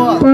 Vamos.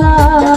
জানা